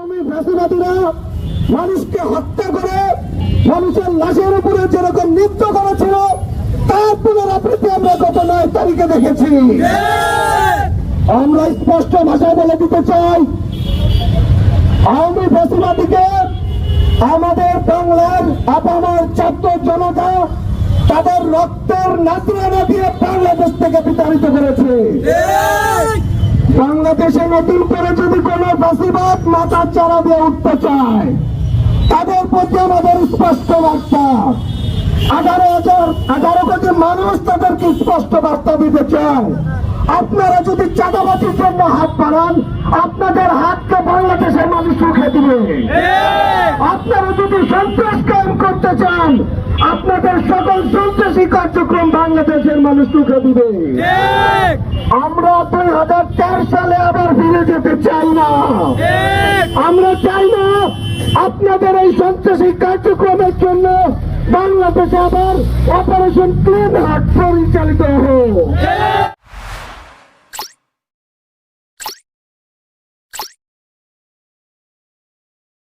আওয়ামী ফ্যাসিবাদীরা মানুষকে হত্যা করে মানুষের লাশের উপরে যেরকম নৃত্য করেছিল তার পুনরাবৃত্তি আমরা গত নয় তারিখে দেখেছি। আমরা স্পষ্ট ভাষায় বলে দিতে চাই আওয়ামী ফ্যাসিবাদীকে আমাদের বাংলার আপামার ছাত্র জনতা তাদের রক্তের নাচরানা দিয়ে বাংলাদেশ থেকে বিতাড়িত করেছে। বাংলাদেশে নতুন করে যদি কোন ফাঁসিবাদ মাথার চারা দিয়ে উঠতে চায়, তাদের প্রতি আমাদের স্পষ্ট বার্তা। আঠারো হাজার আঠারো কোটি মানুষ তাদেরকে স্পষ্ট বার্তা দিতে চায়। আপনারা যদি চাঁদাবাজির জন্য হাত বাড়ান, আপনাদের হাতকে বাংলাদেশের মানুষ রুখে দিবে। আপনারা যদি সন্ত্রাস কায়েম করতে চান, আপনাদের সকল সন্ত্রাসী কার্যক্রম বাংলাদেশের মানুষ রুখে দিবে আমরা দুই হাজার চার সালে আবার ফিরে যেতে চাই না। আমরা চাই না আপনাদের এই সন্ত্রাসী কার্যক্রমের জন্য বাংলাদেশে আবার অপারেশন ক্লিন হার্ট পরিচালিত হোক।